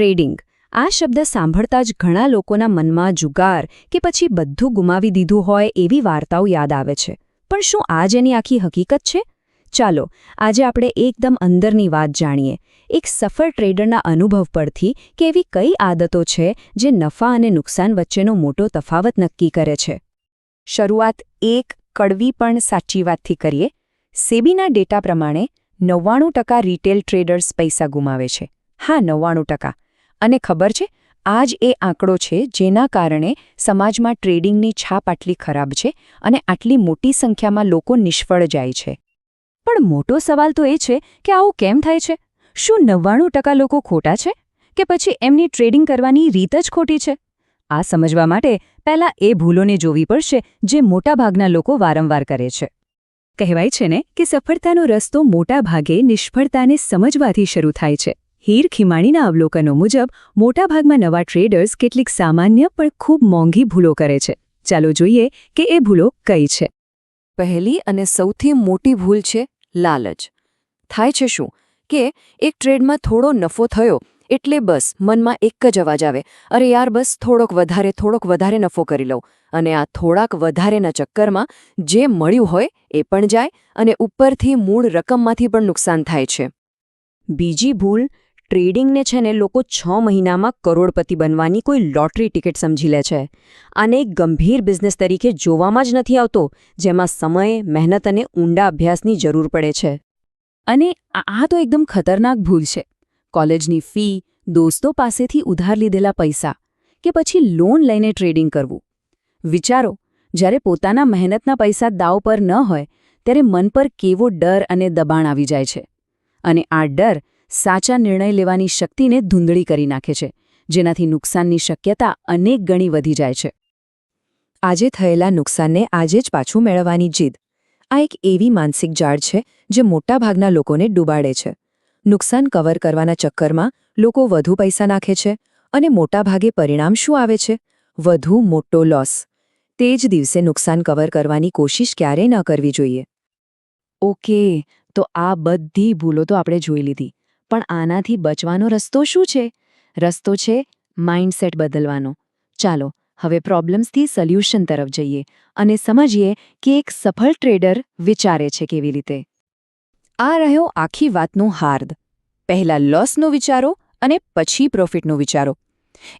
Trading. આ શબ્દ સાંભળતા જ ઘણા લોકોના મનમાં જુગાર કે પછી બધું ગુમાવી દીધું હોય એવી વાર્તાઓ યાદ આવે છે. પણ શું આ જેની આખી હકીકત છે? ચાલો, આજે આપણે એકદમ અંદરની વાત જાણીએ. એક સફળ ટ્રેડરના અનુભવ પરથી કે એવી કઈ આદતો છે જે નફા અને નુકસાન વચ્ચેનો મોટો તફાવત નક્કી કરે છે? શરૂઆત એક કડવી પણ સાચી વાતથી કરીએ. સેબીના ડેટા પ્રમાણે નવ્વાણું ટકા રિટેલ ટ્રેડર્સ પૈસા ગુમાવે છે. હા, નવ્વાણું ટકા. અને ખબર છે આ જ એ આંકડો છે જેના કારણે સમાજમાં ટ્રેડિંગની છાપ આટલી ખરાબ છે અને આટલી મોટી સંખ્યામાં લોકો નિષ્ફળ જાય છે. પણ મોટો સવાલ તો એ છે કે આવું કેમ થાય છે? શું નવ્વાણું ટકા લોકો ખોટા છે? કે પછી એમની ટ્રેડિંગ કરવાની રીત જ ખોટી છે? આ સમજવા માટે પહેલાં એ ભૂલોને જોવી પડશે જે મોટાભાગના લોકો વારંવાર કરે છે. કહેવાય છે ને કે સફળતાનો રસ્તો મોટાભાગે નિષ્ફળતાને સમજવાથી શરૂ થાય છે. હીર ખીમાણીના અવલોકનો મુજબ, મોટાભાગમાં નવા ટ્રેડર્સ કેટલીક સામાન્ય પણ ખૂબ મોંઘી ભૂલો કરે છે. ચાલો જોઈએ કે એ ભૂલો કઈ છે. પહેલી અને સૌથી મોટી ભૂલ છે લાલચ. થાય છે શું? કે એક ટ્રેડમાં થોડો નફો થયો, એટલે બસ, મનમાં એક જ અવાજ આવે. અરે યાર, બસ થોડોક વધારે થોડોક વધારે નફો કરી લઉં. અને આ થોડાક વધારેના ચક્કરમાં જે મળ્યું હોય, એ પણ જાય, અને ઉપરથી મૂળ રકમમાંથી પણ નુકસાન થાય છે. બીજી ભૂલ ટ્રેડિંગને છે ને લોકો છ મહિનામાં કરોડપતિ બનવાની કોઈ લોટરી ટિકિટ સમજી લે છે. આને એક ગંભીર બિઝનેસ તરીકે જોવામાં જ નથી આવતો, જેમાં સમય, મહેનત અને ઊંડા અભ્યાસની જરૂર પડે છે. અને આ તો એકદમ ખતરનાક ભૂલ છે. કોલેજની ફી, દોસ્તો પાસેથી ઉધાર લીધેલા પૈસા, કે પછી લોન લઈને ટ્રેડિંગ કરવું. વિચારો, જ્યારે પોતાના મહેનતના પૈસા દાવ પર ન હોય, ત્યારે મન પર કેવો ડર અને દબાણ આવી જાય છે. અને આ ડર સાચા નિર્ણય લેવાની શક્તિને ધૂંધળી કરી નાખે છે, જેનાથી નુકસાનની શક્યતા અનેક ગણી વધી જાય છે. આજે થયેલા નુકસાનને આજે જ પાછું મેળવવાની જીદ. આ એક એવી માનસિક જાળ છે, જે મોટાભાગના લોકોને ડૂબાડે છે. નુકસાન કવર કરવાના ચક્કરમાં લોકો વધુ પૈસા નાખે છે અને મોટાભાગે પરિણામ શું આવે છે? વધુ મોટો લોસ. તે જ દિવસે નુકસાન કવર કરવાની કોશિશ ક્યારેય ન કરવી જોઈએ. ઓકે, તો આ બધી ભૂલો તો આપણે જોઈ લીધી. પણ આનાથી બચવાનો રસ્તો શું છે? રસ્તો છે માઇન્ડસેટ બદલવાનો. ચાલો, હવે પ્રોબ્લેમ્સથી સોલ્યુશન તરફ જઈએ અને સમજીએ કે એક સફળ ટ્રેડર વિચારે છે કેવી રીતે. આ રહ્યો આખી વાતનો હાર્દ. પહેલા લોસનો વિચારો અને પછી પ્રોફિટનો વિચારો.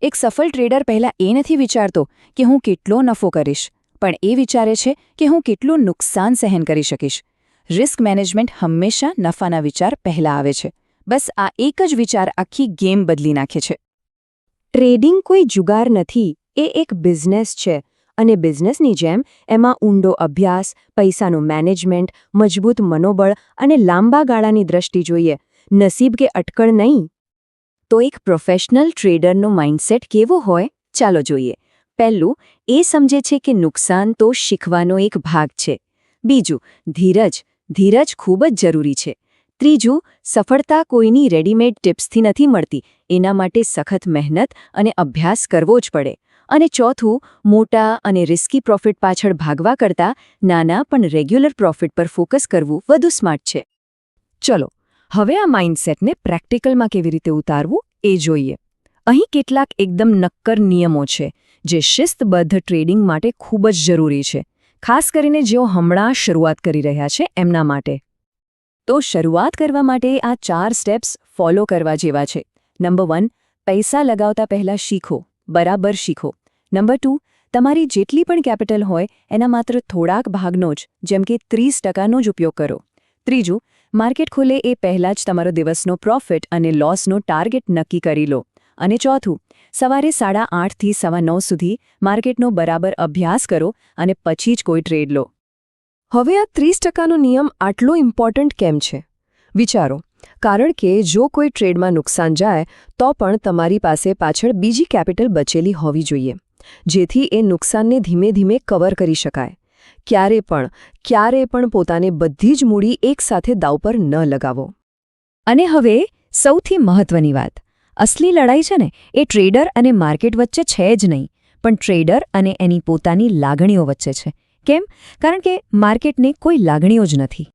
એક સફળ ટ્રેડર પહેલા એ નથી વિચારતો કે હું કેટલો નફો કરીશ, પણ એ વિચારે છે કે હું કેટલું નુકસાન સહન કરી શકીશ. રિસ્ક મેનેજમેન્ટ હંમેશા નફાના વિચાર પહેલા આવે છે. બસ આ એક જ વિચાર આખી ગેમ બદલી નાખે છે. ટ્રેડિંગ કોઈ જુગાર નથી, એ એક બિઝનેસ છે અને બિઝનેસની જેમ એમાં ઊંડો અભ્યાસ, પૈસાનું મેનેજમેન્ટ, મજબૂત મનોબળ અને લાંબા ગાળાની દ્રષ્ટિ જોઈએ. નસીબ કે અટકળ નહીં. તો એક પ્રોફેશનલ ટ્રેડરનો માઇન્ડસેટ કેવો હોય? ચાલો જોઈએ. પહેલું, એ સમજે છે કે નુકસાન તો શીખવાનો એક ભાગ છે. બીજું, ધીરજ. ધીરજ ખૂબ જ જરૂરી છે. ત્રીજું, સફળતા કોઈની રેડીમેડ ટિપ્સથી નથી મળતી. એના માટે સખત મહેનત અને અભ્યાસ કરવો જ પડે. અને ચોથું, મોટા અને રિસ્કી પ્રોફિટ પાછળ ભાગવા કરતાં નાના પણ રેગ્યુલર પ્રોફિટ પર ફોકસ કરવું વધુ સ્માર્ટ છે. ચલો, હવે આ માઇન્ડસેટને પ્રેક્ટિકલમાં કેવી રીતે ઉતારવું એ જોઈએ. અહીં કેટલાક એકદમ નક્કર નિયમો છે, જે શિસ્તબદ્ધ ટ્રેડિંગ માટે ખૂબ જ જરૂરી છે. ખાસ કરીને જેઓ હમણાં શરૂઆત કરી રહ્યા છે, એમના માટે. તો શરૂઆત કરવા માટે આ ચાર સ્ટેપ્સ ફોલો કરવા જેવા છે. નંબર વન પૈસા લગાવતા પહેલાં શીખો. બરાબર શીખો. નંબર ટુ તમારી જેટલી પણ કેપિટલ હોય, એના માત્ર થોડાક ભાગનો જ, જેમ કે ત્રીસ ટકાનો જ ઉપયોગ કરો. ત્રીજું, માર્કેટ ખુલે એ પહેલાં જ તમારો દિવસનો પ્રોફિટ અને લોસનો ટાર્ગેટ નક્કી કરી લો. અને ચોથું, સવારે સાડા આઠથી સવા નવ સુધી માર્કેટનો બરાબર અભ્યાસ કરો અને પછી જ કોઈ ટ્રેડ લો. હવે આ ત્રીસ ટકાનો નિયમ આટલો ઇમ્પોર્ટન્ટ કેમ છે? વિચારો, કારણ કે જો કોઈ ટ્રેડમાં નુકસાન જાય, તો પણ તમારી પાસે પાછળ બીજી કેપિટલ બચેલી હોવી જોઈએ, જેથી એ નુકસાનને ધીમે ધીમે કવર કરી શકાય. ક્યારે પણ ક્યારે પણ પોતાને બધી જ મૂડી એકસાથે દાવ પર ન લગાવો. અને હવે સૌથી મહત્વની વાત. અસલી લડાઈ છે ને, એ ટ્રેડર અને માર્કેટ વચ્ચે છે જ નહીં, પણ ટ્રેડર અને એની પોતાની લાગણીઓ વચ્ચે છે. કેમ? કારણ કે માર્કેટને કોઈ લાગણીઓ જ નથી.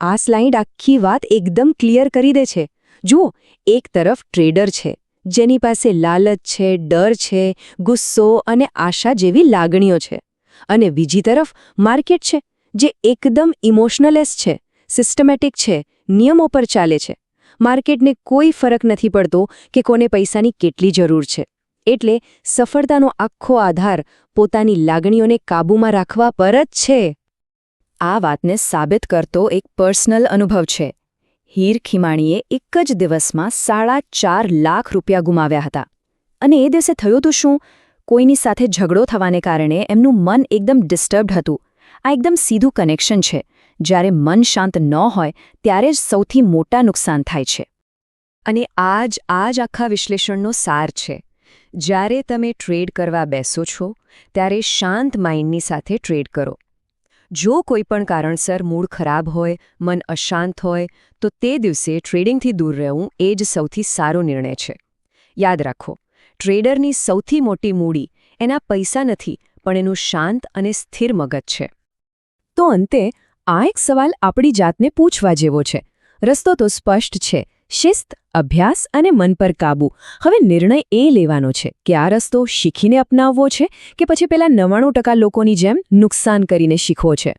આ સ્લાઇડ આખી વાત એકદમ ક્લિયર કરી દે છે. જુઓ, એક તરફ ટ્રેડર છે, જેની પાસે લાલચ છે, ડર છે, ગુસ્સો અને આશા જેવી લાગણીઓ છે. અને બીજી તરફ માર્કેટ છે, જે એકદમ ઇમોશનલેસ છે, સિસ્ટમેટિક છે, નિયમો પર ચાલે છે. માર્કેટને કોઈ ફરક નથી પડતો કે કોને પૈસાની કેટલી જરૂર છે. એટલે સફળતાનો આખો આધાર પોતાની લાગણીઓને કાબૂમાં રાખવા પર જ છે. આ વાતને સાબિત કરતો એક પર્સનલ અનુભવ છે. હીર ખીમાણીએ એક જ દિવસમાં સાડા ચાર લાખ રૂપિયા ગુમાવ્યા હતા. અને એ દિવસે થયું તો શું? કોઈની સાથે ઝઘડો થવાને કારણે એમનું મન એકદમ ડિસ્ટર્બ્ડ હતું. આ એકદમ સીધું કનેક્શન છે. જ્યારે મન શાંત ન હોય, ત્યારે જ સૌથી મોટા નુકસાન થાય છે. અને આ જ આ જ આખા વિશ્લેષણનો સાર છે. જ્યારે તમે ટ્રેડ કરવા બેસો છો, ત્યારે શાંત માઇન્ડની સાથે ટ્રેડ કરો. જો કોઈ પણ કારણસર મૂડ ખરાબ હોય, મન અશાંત હોય, તો તે દિવસે ટ્રેડિંગથી દૂર રહેવું એ જ સૌથી સારો નિર્ણય છે. યાદ રાખો, ટ્રેડરની સૌથી મોટી મૂડી એના પૈસા નથી, પણ એનું શાંત અને સ્થિર મગજ છે. તો અંતે, આ એક સવાલ આપણી જાતને પૂછવા જેવો છે. રસ્તો તો સ્પષ્ટ છે શિસ્ત, અભ્યાસ અને મન પર કાબૂ. હવે નિર્ણય એ લેવાનો છે કે આ રસ્તો શીખીને અપનાવવો છે કે પછી પેલા નવ્વાણું લોકોની જેમ નુકસાન કરીને શીખવો છે.